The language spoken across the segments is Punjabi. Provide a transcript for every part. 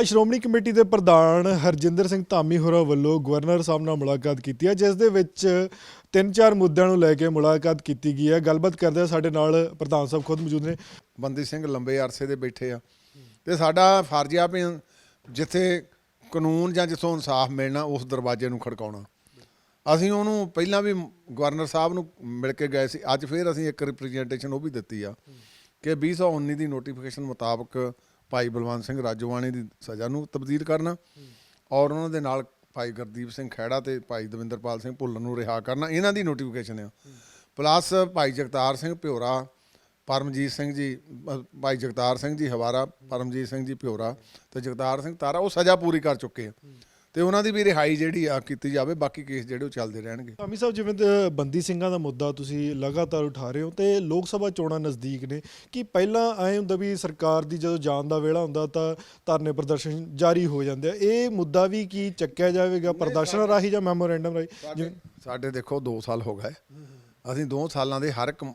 ਅੱਜ ਸ਼੍ਰੋਮਣੀ ਕਮੇਟੀ ਦੇ ਪ੍ਰਧਾਨ ਹਰਜਿੰਦਰ ਸਿੰਘ ਧਾਮੀ ਹੋਰਾਂ ਵੱਲੋਂ ਗਵਰਨਰ ਸਾਹਿਬ ਨਾਲ ਮੁਲਾਕਾਤ ਕੀਤੀ ਹੈ, ਜਿਸ ਦੇ ਵਿੱਚ ਤਿੰਨ ਚਾਰ ਮੁੱਦਿਆਂ ਨੂੰ ਲੈ ਕੇ ਮੁਲਾਕਾਤ ਕੀਤੀ ਗਈ ਹੈ। ਗੱਲਬਾਤ ਕਰਦੇ ਸਾਡੇ ਨਾਲ ਪ੍ਰਧਾਨ ਸਾਹਿਬ ਖੁਦ ਮੌਜੂਦ ਨੇ। ਬੰਦੀ ਸਿੰਘ ਲੰਬੇ ਅਰਸੇ ਦੇ ਬੈਠੇ ਆ। ਤੇ ਸਾਡਾ ਫਰਜ਼ ਆ ਵੀ ਜਿੱਥੇ ਕਾਨੂੰਨ ਜਾਂ ਜਿੱਥੋਂ ਇਨਸਾਫ ਮਿਲਣਾ, ਉਸ ਦਰਵਾਜ਼ੇ ਨੂੰ ਖੜਕਾਉਣਾ। ਅਸੀਂ ਉਹਨੂੰ ਪਹਿਲਾਂ ਵੀ ਗਵਰਨਰ ਸਾਹਿਬ ਨੂੰ ਮਿਲ ਕੇ ਗਏ ਸੀ। ਅੱਜ ਫੇਰ ਅਸੀਂ ਇੱਕ ਰਿਪਰੈਜ਼ੈਂਟੇਸ਼ਨ ਉਹ ਵੀ ਦਿੱਤੀ ਆ ਕਿ 2019 ਦੀ ਨੋਟੀਫਿਕੇਸ਼ਨ ਮੁਤਾਬਕ ਭਾਈ ਬਲਵੰਤ ਸਿੰਘ ਰਾਜੋਵਾਣੀ ਦੀ ਸਜ਼ਾ ਨੂੰ ਤਬਦੀਲ ਕਰਨਾ ਔਰ ਉਹਨਾਂ ਦੇ ਨਾਲ ਭਾਈ ਗੁਰਦੀਪ ਸਿੰਘ ਖਹਿੜਾ ਤੇ ਭਾਈ ਦਵਿੰਦਰਪਾਲ ਸਿੰਘ ਭੁੱਲਰ ਨੂੰ ਰਿਹਾ ਕਰਨਾ, ਇਹਨਾਂ ਦੀ ਨੋਟੀਫਿਕੇਸ਼ਨ ਆ। ਪਲੱਸ ਭਾਈ ਜਗਤਾਰ ਸਿੰਘ ਭਿਓਰਾ, ਪਰਮਜੀਤ ਸਿੰਘ ਜੀ ਭਾਈ ਜਗਤਾਰ ਸਿੰਘ ਜੀ ਹਵਾਰਾ, ਪਰਮਜੀਤ ਸਿੰਘ ਜੀ ਭਿਓਰਾ ਤੇ ਜਗਤਾਰ ਸਿੰਘ ਤਾਰਾ, ਉਹ ਸਜ਼ਾ ਪੂਰੀ ਕਰ ਚੁੱਕੇ ਆ। ਤੇ ਉਹਨਾਂ ਦੀ ਵੀ ਰਿਹਾਈ ਜਿਹੜੀ ਆ ਕੀਤੀ ਜਾਵੇ ਬਾਕੀ ਕੇਸ ਜਿਹੜੇ ਉਹ ਚੱਲਦੇ ਰਹਿਣਗੇ। ਧਾਮੀ ਸਾਹਿਬ ਜਿਵੇਂ ਬੰਦੀ ਸਿੰਘਾਂ ਦਾ ਮੁੱਦਾ ਤੁਸੀਂ ਲਗਾਤਾਰ ਉਠਾ ਰਹੇ ਹੋ ਤੇ ਲੋਕ ਸਭਾ ਚੋਣਾਂ ਨਜ਼ਦੀਕ ਨੇ ਕਿ ਪਹਿਲਾਂ ਐ ਹੁੰਦਾ ਵੀ ਸਰਕਾਰ ਦੀ ਜਦੋਂ ਜਾਣ ਦਾ ਵੇਲਾ ਹੁੰਦਾ ਤਾਂ ਧਰਨੇ ਪ੍ਰਦਰਸ਼ਨ ਜਾਰੀ ਹੋ ਜਾਂਦੇ ਆ? ਇਹ ਮੁੱਦਾ ਵੀ ਕੀ ਚੱਕਿਆ ਜਾਵੇਗਾ ਪ੍ਰਦਰਸ਼ਨ ਰਾਹੀਂ ਜਾਂ ਮੈਮੋਰੈਂਡਮ ਰਾਹੀਂ? ਜਿਵੇਂ ਸਾਡੇ ਦੇਖੋ 2 ਸਾਲ ਹੋ ਗਏ। ਅਸੀਂ 2 ਸਾਲਾਂ ਦੇ ਹਰ ਇੱਕ ਮ-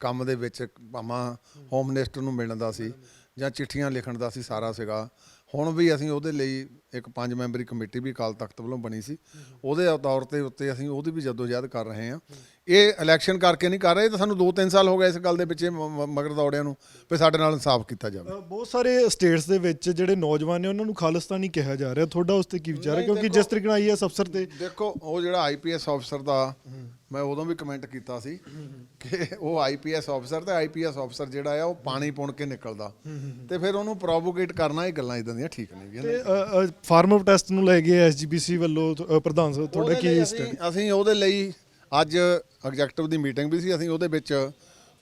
ਕੰਮ ਦੇ ਵਿੱਚ ਭਾਵਾਂ ਹੋਮ ਮਿਨਿਸਟਰ ਨੂੰ ਮਿਲਣ ਦਾ ਸੀ ਜਾਂ ਚਿੱਠੀਆਂ ਲਿਖਣ ਦਾ ਸੀ ਸਾਰਾ ਸੀਗਾ। ਹੁਣ ਵੀ ਅਸੀਂ ਉਹਦੇ ਲਈ ਇੱਕ ਪੰਜ ਮੈਂਬਰੀ ਕਮੇਟੀ ਵੀ ਅਕਾਲ ਤਖਤ ਵੱਲੋਂ ਬਣੀ ਸੀ। ਉਹਦੇ ਤੌਰ ਤੇ ਉੱਤੇ ਅਸੀਂ ਉਹਦੀ ਵੀ ਜਦੋਜਹਿਦ ਕਰ ਰਹੇ ਹਾਂ। ਇਹ ਇਲੈਕਸ਼ਨ ਕਰਕੇ ਨਹੀਂ ਕਰ ਰਹੇ ਇਹ ਤਾਂ ਸਾਨੂੰ 2-3 ਸਾਲ ਹੋ ਗਏ ਇਸ ਗੱਲ ਦੇ ਪਿੱਛੇ ਮਗਰ ਦੌੜਿਆਂ ਨੂੰ ਵੀ ਸਾਡੇ ਨਾਲ ਇਨਸਾਫ ਕੀਤਾ ਜਾਵੇ। ਬਹੁਤ ਸਾਰੇ ਸਟੇਟਸ ਦੇ ਵਿੱਚ ਜਿਹੜੇ ਨੌਜਵਾਨ ਨੇ ਉਹਨਾਂ ਨੂੰ ਖਾਲਿਸਤਾਨੀ ਕਿਹਾ ਜਾ ਰਿਹਾ। ਤੁਹਾਡਾ ਉਸ ਤੇ ਕੀ ਵਿਚਾਰ ਹੈ? ਕਿਉਂਕਿ ਜਿਸ ਤਰੀਕੇ ਨਾਲ ਆਈਐਸ ਅਫਸਰ ਤੇ ਦੇਖੋ ਉਹ ਜਿਹੜਾ ਆਈਪੀਐਸ ਅਫਸਰ ਦਾ ਮੈਂ ਉਦੋਂ ਵੀ ਕਮੈਂਟ ਕੀਤਾ ਸੀ ਕਿ ਉਹ ਆਈਪੀਐਸ ਅਫਸਰ ਤੇ ਆਈਪੀਐਸ ਅਫਸਰ ਜਿਹੜਾ ਆ ਉਹ ਪਾਣੀ ਪੁਣ ਕੇ ਨਿਕਲਦਾ। ਤੇ ਫਿਰ ਉਹਨੂੰ ਪ੍ਰੋਵੋਕੇਟ ਕਰਨਾ ਇਹ ਗੱਲਾਂ ਇਦਾਂ ਦੀਆਂ ਠੀਕ ਨਹੀਂ ਤੇ ਫਾਰਮ ਆਫ ਟੈਸਟ ਨੂੰ ਲੈ ਕੇ ਐਸਜੀਪੀਸੀ ਵੱਲੋਂ ਅ, ਪ੍ਰਧਾਨ ਸਾਹਿਬ ਤੁਹਾਡਾ ਉਹਦੇ ਲਈ ਕੀ ਅਸੀਂ- ਸਟੈਂਡ ਅਸੀਂ ਉਹਦੇ ਲਈ ਅੱਜ ਐਗਜ਼ੈਕਟਿਵ ਦੀ ਮੀਟਿੰਗ ਵੀ ਸੀ ਅਸੀਂ ਉਹਦੇ ਵਿੱਚ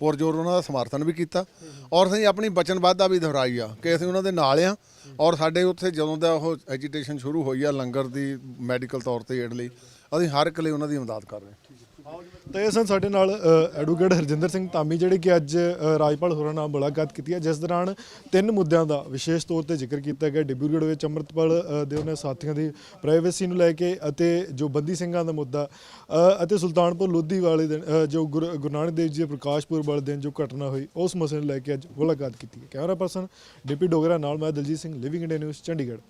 ਪੁਰਜੋਰ ਉਹਨਾਂ ਦਾ ਸਮਰਥਨ ਵੀ ਕੀਤਾ ਔਰ ਅਸੀਂ ਆਪਣੀ ਵਚਨਬੱਧਤਾ ਵੀ ਦੁਹਰਾਈ ਆ ਕਿ ਅਸੀਂ ਉਹਨਾਂ ਦੇ ਨਾਲ ਆ ਔਰ ਸਾਡੇ ਉੱਥੇ ਜਦੋਂ ਦਾ ਉਹ ਐਜੀਟੇਸ਼ਨ ਸ਼ੁਰੂ ਹੋਈ ਆ ਲੰਗਰ ਦੀ ਮੈਡੀਕਲ ਤੌਰ ਤੇ ਏਡ ਲਈ ਅਸੀਂ ਹਰ ਇੱਕ ਲਈ ਉਹਨਾਂ ਦੀ ਇਮਦਾਦ ਕਰ ਰਹੇ ਹਾਂ। ਤਾਂ ਇਹ ਸਨ ਸਾਡੇ ਨਾਲ ਐਡਵੋਕੇਟ ਹਰਜਿੰਦਰ ਸਿੰਘ ਧਾਮੀ, ਜਿਹੜੇ ਕਿ ਅੱਜ ਰਾਜਪਾਲ ਹੋਰਾਂ ਨਾਲ ਮੁਲਾਕਾਤ ਕੀਤੀ ਹੈ, ਜਿਸ ਦੌਰਾਨ ਤਿੰਨ ਮੁੱਦਿਆਂ ਦਾ ਵਿਸ਼ੇਸ਼ ਤੌਰ ਤੇ ਜ਼ਿਕਰ ਕੀਤਾ ਗਿਆ। ਡਿਬਰੂਗੜ੍ਹ ਵਿੱਚ ਅੰਮ੍ਰਿਤਪਾਲ ਦੇ ਉਹਨਾਂ ਸਾਥੀਆਂ ਦੀ ਪ੍ਰਾਈਵੇਸੀ ਨੂੰ ਲੈ ਕੇ ਅਤੇ ਜੋ ਬੰਦੀ ਸਿੰਘਾਂ ਦਾ ਮੁੱਦਾ ਅਤੇ ਸੁਲਤਾਨਪੁਰ ਲੋਧੀ ਵਾਲੇ ਦਿਨ ਜੋ ਗੁਰੂ ਗੁਰੂ ਨਾਨਕ ਦੇਵ ਜੀ ਦੇ ਪ੍ਰਕਾਸ਼ ਪੁਰਬ ਵਾਲੇ ਦਿਨ ਜੋ ਘਟਨਾ ਹੋਈ, ਉਸ ਮਸਲੇ ਨੂੰ ਲੈ ਕੇ ਅੱਜ ਮੁਲਾਕਾਤ ਕੀਤੀ ਹੈ। ਕੈਮਰਾ ਪਰਸਨ ਡੀਪੀ ਡੋਗਰਾ, ਨਾਲ ਮੈਂ Daljeet Singh living India news Chandigarh.